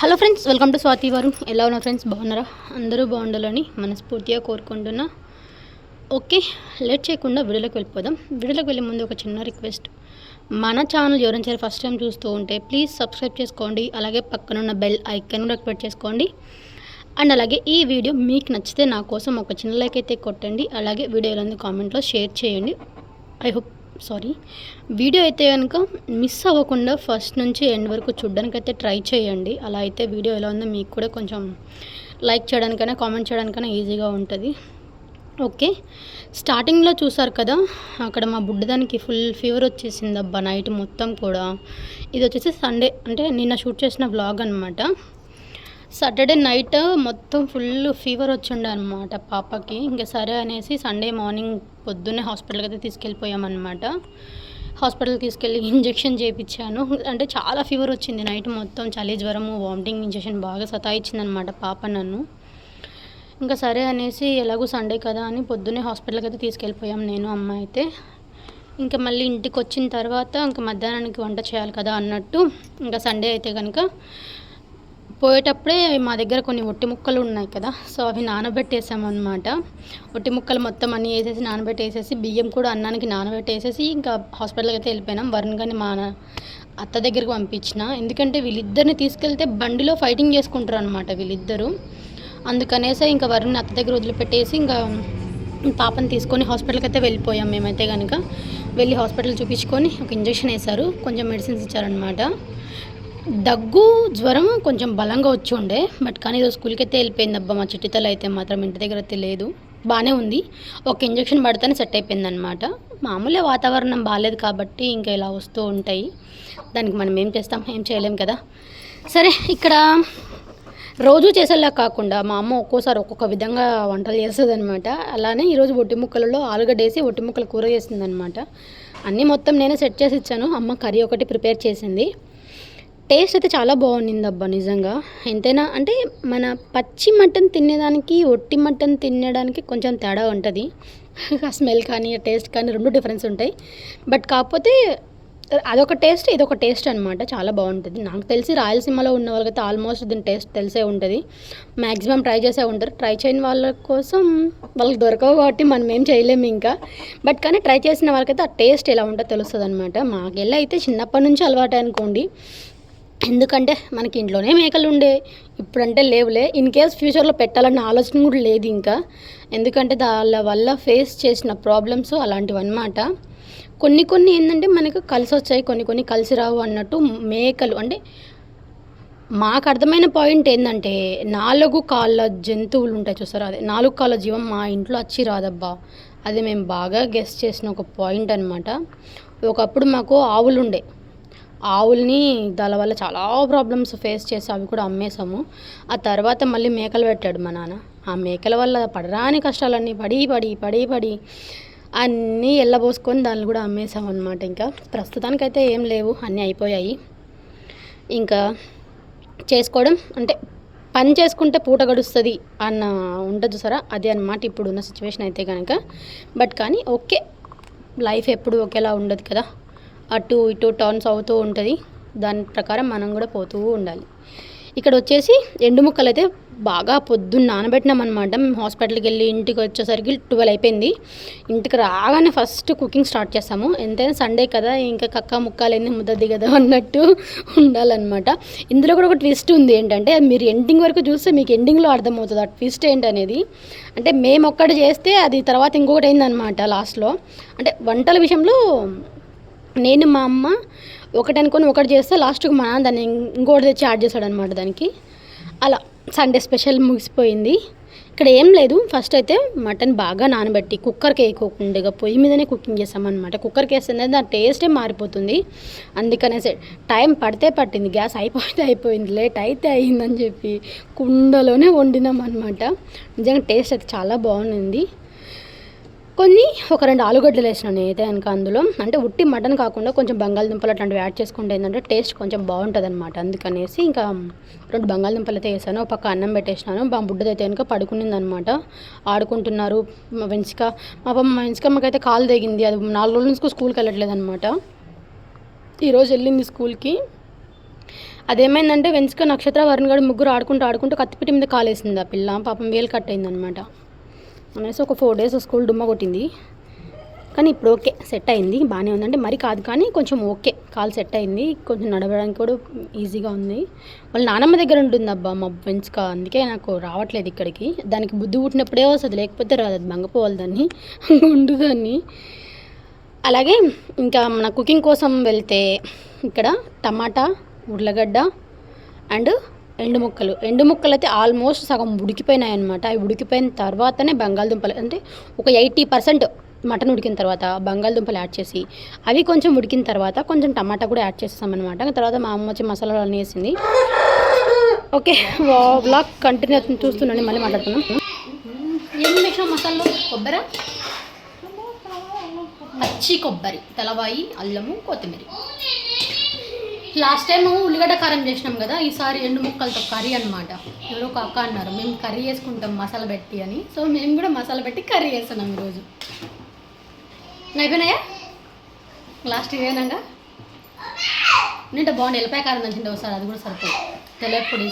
Hello friends welcome to Swathi వారు. ఎలా ఉన్నారు ఫ్రెండ్స్? బాగున్నారా? అందరూ బాగుండాలని మనస్ఫూర్తిగా కోరుకుంటున్నా. ఓకే లేట్ చేయకుండా వీడియోలోకి వెళ్ళిపోదాం. వీడియోలోకి వెళ్ళే ముందు ఒక చిన్న రిక్వెస్ట్. మన ఛానల్ ఎవరైనా ఫస్ట్ టైం చూస్తూ ఉంటే ప్లీజ్ సబ్స్క్రైబ్ చేసుకోండి. అలాగే పక్కనున్న బెల్ ఐకన్ కూడా యాక్టివేట్ చేసుకోండి. అండ్ అలాగే ఈ వీడియో మీకు నచ్చితే నా కోసం ఒక చిన్న లైక్ అయితే కొట్టండి. అలాగే వీడియోలందు కామెంట్లో షేర్ చేయండి. ఐ హోప్ సారీ వీడియో అయితే కనుక మిస్ అవ్వకుండా ఫస్ట్ నుంచి ఎండ్ వరకు చూడడానికైతే ట్రై చేయండి. అలా అయితే వీడియో ఎలా ఉందో మీకు కూడా కొంచెం లైక్ చేయడానికైనా కామెంట్ చేయడానికైనా ఈజీగా ఉంటుంది. ఓకే స్టార్టింగ్లో చూసారు కదా అక్కడ మా బుడ్డదానికి ఫుల్ ఫీవర్ వచ్చేసింది అబ్బా నైట్ మొత్తం కూడా. ఇది వచ్చేసి సండే అంటే నిన్న షూట్ చేసిన వ్లాగ్ అనమాట సాటర్డే నైట్ మొత్తం ఫుల్ ఫీవర్ వచ్చిండే అనమాట పాపకి. ఇంకా సరే అనేసి సండే మార్నింగ్ పొద్దున్నే హాస్పిటల్కి అయితే తీసుకెళ్ళిపోయామన్నమాట. హాస్పిటల్ తీసుకెళ్ళి ఇంజెక్షన్ చేయించాను అంటే చాలా ఫీవర్ వచ్చింది నైట్ మొత్తం. చలి జ్వరము వామిటింగ్ ఇంజెక్షన్ బాగా సతాయించిందనమాట పాప నన్ను. ఇంకా సరే అనేసి ఎలాగో సండే కదా అని పొద్దున్నే హాస్పిటల్కి అయితే తీసుకెళ్ళిపోయాం నేను అమ్మ అయితే. ఇంకా మళ్ళీ ఇంటికి వచ్చిన తర్వాత ఇంకా మధ్యాహ్నానికి వంట చేయాలి కదా అన్నట్టు. ఇంకా సండే అయితే కనుక పోయేటప్పుడే మా దగ్గర కొన్ని ఒట్టి ముక్కలు ఉన్నాయి కదా సో అవి నానబెట్టేసామన్నమాట. ఒట్టి ముక్కలు మొత్తం అన్నీ వేసేసి నానబెట్టేసేసి బియ్యం కూడా అన్నానికి నానబెట్టేసేసి ఇంకా హాస్పిటల్కి అయితే వెళ్ళిపోయినాం. వరుణ్ కానీ మా నా- అత్త దగ్గరికి పంపించిన. ఎందుకంటే వీళ్ళిద్దరిని తీసుకెళ్తే బండిలో ఫైటింగ్ చేసుకుంటారు అనమాట వీళ్ళిద్దరూ. అందుకనేసే ఇంకా వరుణ్ అత్త దగ్గర వదిలిపెట్టేసి ఇంకా పాపని తీసుకొని హాస్పిటల్కి అయితే వెళ్ళిపోయాం మేమైతే కనుక వెళ్ళి హాస్పిటల్ చూపించుకొని ఒక ఇంజెక్షన్ వేశారు. కొంచెం మెడిసిన్స్ ఇచ్చారనమాట దగ్గు జ్వరం కొంచెం బలంగా వచ్చి ఉండే బట్ కానీ ఈరోజు స్కూల్కి అయితే వెళ్ళిపోయింది అబ్బా మా చిట్టితల అయితే మాత్రం ఇంటి దగ్గర అయితే లేదు. బాగానే ఉంది. ఒక ఇంజక్షన్ పడితేనే సెట్ అయిపోయింది అనమాట మామూలే వాతావరణం బాగాలేదు కాబట్టి ఇంకా ఇలా వస్తూ ఉంటాయి. దానికి మనం ఏం చేస్తాం? ఏం చేయలేం కదా? సరే ఇక్కడ రోజు చేసేలా కాకుండా మా అమ్మ ఒక్కోసారి ఒక్కొక్క విధంగా వంటలు చేస్తుంది అనమాట అలానే ఈరోజు ఒట్టి ముక్కలలో ఆలుగడ్డ వేసి ఒట్టి ముక్కల కూర చేసిందనమాట అన్నీ మొత్తం నేనే సెట్ చేసి ఇచ్చాను. అమ్మ కర్రీ ఒకటి ప్రిపేర్ చేసింది. టేస్ట్ అయితే చాలా బాగుండింది అబ్బా నిజంగా. ఎంతైనా అంటే మన పచ్చి మటన్ తినేదానికి ఒట్టి మటన్ తినడానికి కొంచెం తేడా ఉంటుంది. ఆ స్మెల్ కానీ ఆ టేస్ట్ కానీ రెండు డిఫరెన్స్ ఉంటాయి. బట్ కాకపోతే అదొక టేస్ట్ ఇదొక టేస్ట్ అనమాట చాలా బాగుంటుంది. నాకు తెలిసి రాయలసీమలో ఉన్న వాళ్ళకైతే ఆల్మోస్ట్ దీని టేస్ట్ తెలిసే ఉంటుంది. మ్యాక్సిమం ట్రై చేసే ఉంటారు. ట్రై చేయని వాళ్ళ కోసం వాళ్ళకి దొరకవు కాబట్టి మనం ఏం చేయలేము ఇంకా. బట్ కానీ ట్రై చేసిన వాళ్ళకైతే ఆ టేస్ట్ ఎలా ఉంటుందో తెలుస్తుంది అనమాట మాకెళ్ళి అయితే చిన్నప్పటి నుంచి అలవాటు అనుకోండి ఎందుకంటే మనకి ఇంట్లోనే మేకలు ఉండే ఇప్పుడంటే లేవులే. ఇన్ కేస్ ఫ్యూచర్లో పెట్టాలన్న ఆలోచన కూడా లేదు ఇంకా. ఎందుకంటే దాని వల్ల ఫేస్ చేసిన ప్రాబ్లమ్స్ అలాంటివి అన్నమాట కొన్ని కొన్ని ఏంటంటే మనకు కలిసి వచ్చాయి. కొన్ని కొన్ని కలిసి రావు అన్నట్టు మేకలు అంటే మాకు అర్థమైన పాయింట్ ఏంటంటే నాలుగు కాళ్ళ జంతువులు ఉంటాయి చూసారా? అదే నాలుగు కాళ్ళ జీవం మా ఇంట్లో వచ్చి రాదబ్బా. అది మేము బాగా గెస్ట్ చేసిన ఒక పాయింట్ అనమాట ఒకప్పుడు మాకు ఆవులు ఉండే ఆవుల్ని దాని వల్ల చాలా ప్రాబ్లమ్స్ ఫేస్ చేసి అవి కూడా అమ్మేసాము ఆ తర్వాత మళ్ళీ మేకలు పెట్టాడు మా నాన్న. ఆ మేకల వల్ల పడరాని కష్టాలన్నీ పడి పడి పడి పడి అన్నీ ఎల్లబోసుకొని దాన్ని కూడా అమ్మేసాం అనమాట ఇంకా. ప్రస్తుతానికైతే ఏం లేవు అన్నీ అయిపోయాయి. ఇంకా చేసుకోవడం అంటే పని చేసుకుంటే పూట గడుస్తుంది అన్న ఉంటుంది సరా? అదే అనమాట ఇప్పుడున్న సిచ్యువేషన్ అయితే కనుక బట్ కానీ ఓకే లైఫ్ ఎప్పుడు ఒకేలా ఉండదు కదా. అటు ఇటు టర్న్స్ అవుతూ ఉంటుంది. దాని ప్రకారం మనం కూడా పోతూ ఉండాలి. ఇక్కడ వచ్చేసి ఎండు ముక్కలు అయితే బాగా పొద్దున్న నానబెట్టినాం అనమాట మేము హాస్పిటల్కి వెళ్ళి ఇంటికి వచ్చేసరికి ట్వెల్వ్ అయిపోయింది. ఇంటికి రాగానే ఫస్ట్ కుకింగ్ స్టార్ట్ చేస్తాము. ఎంతైనా సండే కదా ఇంకా కక్క ముక్కలేని ముద్దది కదా అన్నట్టు ఉండాలన్నమాట. ఇందులో కూడా ఒక ట్విస్ట్ ఉంది ఏంటంటే మీరు ఎండింగ్ వరకు చూస్తే మీకు ఎండింగ్లో అర్థమవుతుంది. ఆ ట్విస్ట్ ఏంటనేది? అంటే మేము ఒక్కటి చేస్తే అది తర్వాత ఇంకొకటి అయిందనమాట లాస్ట్లో అంటే వంటల విషయంలో నేను మా అమ్మ ఒకటి అనుకొని ఒకటి చేస్తే లాస్ట్కి మా నాన్న దాన్ని ఇంకోటి తెచ్చి యాడ్ చేశాడు అనమాట దానికి. అలా సండే స్పెషల్ ముగిసిపోయింది. ఇక్కడ ఏం లేదు. ఫస్ట్ అయితే మటన్ బాగా నానబెట్టి కుక్కర్కి వేయకోకుండా పొయ్యి మీదనే కుకింగ్ చేస్తామన్నమాట. కుక్కర్కి వేస్తే దాని టేస్టే మారిపోతుంది. అందుకనేసి టైం పడితే పట్టింది. గ్యాస్ అయిపోతే అయిపోయింది. లేట్ అయితే అయిందని చెప్పి కుండలోనే వండినాం అనమాట నిజంగా టేస్ట్ అయితే చాలా బాగుంది కొన్ని ఒక రెండు ఆలుగడ్డలు వేసినాను నేనైతే కనుక అందులో. అంటే ఉట్టి మటన్ కాకుండా కొంచెం బంగాళదుంపలు అట్లాంటివి యాడ్ చేసుకుంటే ఏంటంటే టేస్ట్ కొంచెం బాగుంటుంది అనమాట అందుకనేసి ఇంకా రెండు బంగాళదుంపలు అయితే వేసాను. ఒక పక్క అన్నం పెట్టేసినాను. మా బుడ్డదైతే కనుక పడుకునింది అనమాట ఆడుకుంటున్నారు. మా వెంచిక మా పాప మా కాలు తెగింది. అది నాలుగు రోజుల నుంచి స్కూల్కి వెళ్ళట్లేదు అనమాట ఈరోజు వెళ్ళింది స్కూల్కి. అదేమైందంటే వెంచుక నక్షత్ర వరుణ్ గారు ముగ్గురు ఆడుకుంటూ ఆడుకుంటూ కత్తిపెట్టి మీద కాలేసింది ఆ పిల్ల. పాపం వేలు కట్ అయిందనమాట అనేసి ఒక ఫోర్ డేస్ స్కూల్ డుమ్మ కొట్టింది. కానీ ఇప్పుడు ఓకే సెట్ అయింది బాగానే ఉందంటే మరి కాదు కానీ కొంచెం ఓకే కాలు సెట్ అయింది కొంచెం నడవడానికి కూడా ఈజీగా ఉంది. వాళ్ళ నానమ్మ దగ్గర ఉంటుంది అబ్బా మా వెన్స్క అందుకే నాకు రావట్లేదు ఇక్కడికి. దానికి బుద్ధి పుట్టినప్పుడే వస్తుంది లేకపోతే రాదు అది బంగపోవాలి దాన్ని ఉండు దాన్ని. అలాగే ఇంకా మన కుకింగ్ కోసం వెళ్తే ఇక్కడ టమాటా ఉర్లగడ్డ అండ్ ఎండు ముక్కలు. ఎండు ముక్కలు అయితే ఆల్మోస్ట్ సగం ఉడికిపోయినాయి అనమాట అవి ఉడికిపోయిన తర్వాతనే బంగాళదుంపలు అంటే ఒక ఎయిటీ పర్సెంట్ మటన్ ఉడికిన తర్వాత బంగాళదుంపలు యాడ్ చేసి అవి కొంచెం ఉడికిన తర్వాత కొంచెం టమాటా కూడా యాడ్ చేస్తాం అనమాట తర్వాత మా అమ్మ వచ్చి మసాలాలు అన్నీ వేసింది. ఓకే బ్లాగ్ కంటిన్యూ అవుతుంది. చూస్తున్నాను మళ్ళీ మాట్లాడుతున్నాం ఏం వేసాం మసాలా కొబ్బరి? పచ్చి కొబ్బరి తలవాయి అల్లము కొత్తిమీర. లాస్ట్ టైం ఉల్లిగడ్డ కారం చేసినాం కదా ఈసారి ఎండు ముక్కలతో కర్రీ అనమాట ఎవరో ఒక అక్క అన్నారు మేము కర్రీ చేసుకుంటాం మసాలా పెట్టి అని. సో మేము కూడా మసాలా పెట్టి కర్రీ చేస్తున్నాం ఈరోజు. అయిపోయినాయా? లాస్ట్ ఇవేనాగా నింటే బాగుంది ఎల్లిపాయ కారం దంచింటే ఒకసారి అది కూడా సరిపోయి తెల్లపొడి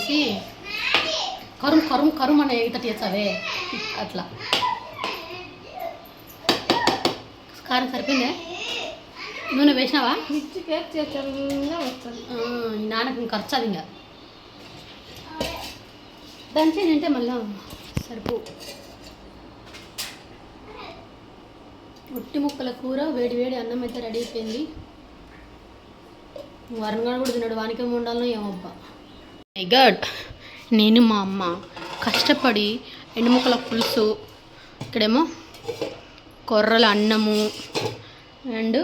కరుం కరుం కరుం అనే ఈత తీర్చవే అట్లా. కారం సరిపోయిందే? నూనె వేసినావా? మిర్చికి చల్లగా వస్తుంది. ఆ, ఈ నాన్నకి ఇంక ఖర్చు అది ఇంకా. దంచి తింటే మళ్ళా సరిపో. ఒట్టి ముక్కల కూర వేడి వేడి అన్నం అయితే రెడీ అయిపోయింది. వరణగాడు కూడా తిన్నాడు వానికేం ఉండాలనో ఏమబ్బా మై గాడ్ నేను మా అమ్మ కష్టపడి ఎండుముక్కల పులుసు ఇక్కడేమో కొర్రల అన్నము అండ్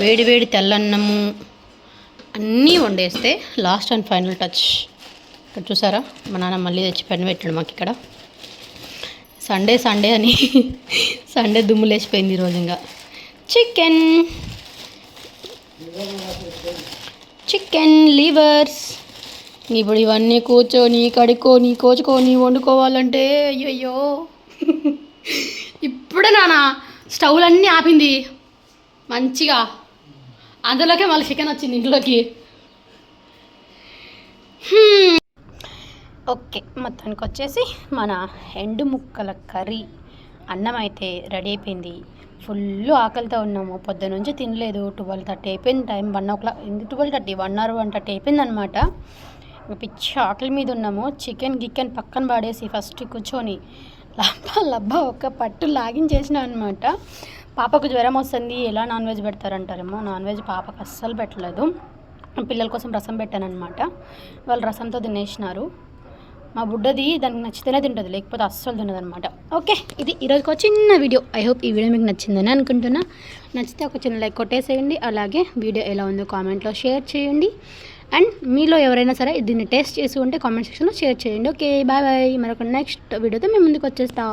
వేడి వేడి తెల్లన్నము అన్నీ వండేస్తే లాస్ట్ అండ్ ఫైనల్ టచ్ ఇక్కడ చూసారా? మా నాన్న మళ్ళీ తెచ్చి పెన్ను పెట్టాడు మాకు ఇక్కడ సండే సండే అని సండే దుమ్ము లేచిపోయింది ఈరోజు ఇంకా. చికెన్ చికెన్ లివర్స్ ఇప్పుడు ఇవన్నీ కూర్చొని కడుక్కొని కోచుకొని వండుకోవాలంటే అయ్యయ్యో. ఇప్పుడే నాన్న స్టవ్లన్నీ ఆపింది. మంచిగా. అందులోకే మళ్ళీ చికెన్ వచ్చింది ఇంట్లోకి. ఓకే మొత్తానికి వచ్చేసి మన ఎండు ముక్కల కర్రీ అన్నం అయితే రెడీ అయిపోయింది. ఫుల్ ఆకలితో ఉన్నాము. పొద్దు నుంచి తినలేదు. ట్వెల్వ్ థర్టీ అయిపోయింది time. One o'clock twelve thirty one hour one thirty అయిపోయింది అనమాట పిచ్చి ఆకలి మీద ఉన్నాము. చికెన్ గికెన్ పక్కన పడేసి ఫస్ట్ కూర్చొని లబ్బా లబ్బా ఒక పట్టు లాగించేసిన అనమాట పాపకు జ్వరం వస్తుంది ఎలా నాన్ వెజ్ పెడతారంటారేమో. నాన్ వెజ్ పాపకు అస్సలు పెట్టలేదు. పిల్లల కోసం రసం పెట్టాను అనమాట వాళ్ళు రసంతో తినేసినారు. మా బుడ్డది దానికి నచ్చితేనే తింటుంది లేకపోతే అస్సలు తినదు అనమాట ఓకే ఇది ఈరోజు ఒక చిన్న వీడియో. ఐ హోప్ ఈ వీడియో మీకు నచ్చిందని అనుకుంటున్నా. నచ్చితే ఒక చిన్న లైక్ కొట్టేసేయండి. అలాగే వీడియో ఎలా ఉందో కామెంట్లో షేర్ చేయండి. అండ్ మీలో ఎవరైనా సరే దీన్ని టేస్ట్ చేసి ఉంటే కామెంట్ సెక్షన్లో షేర్ చేయండి. Okay bye bye. మరొక నెక్స్ట్ వీడియోతో మేము ముందుకు వచ్చేస్తా.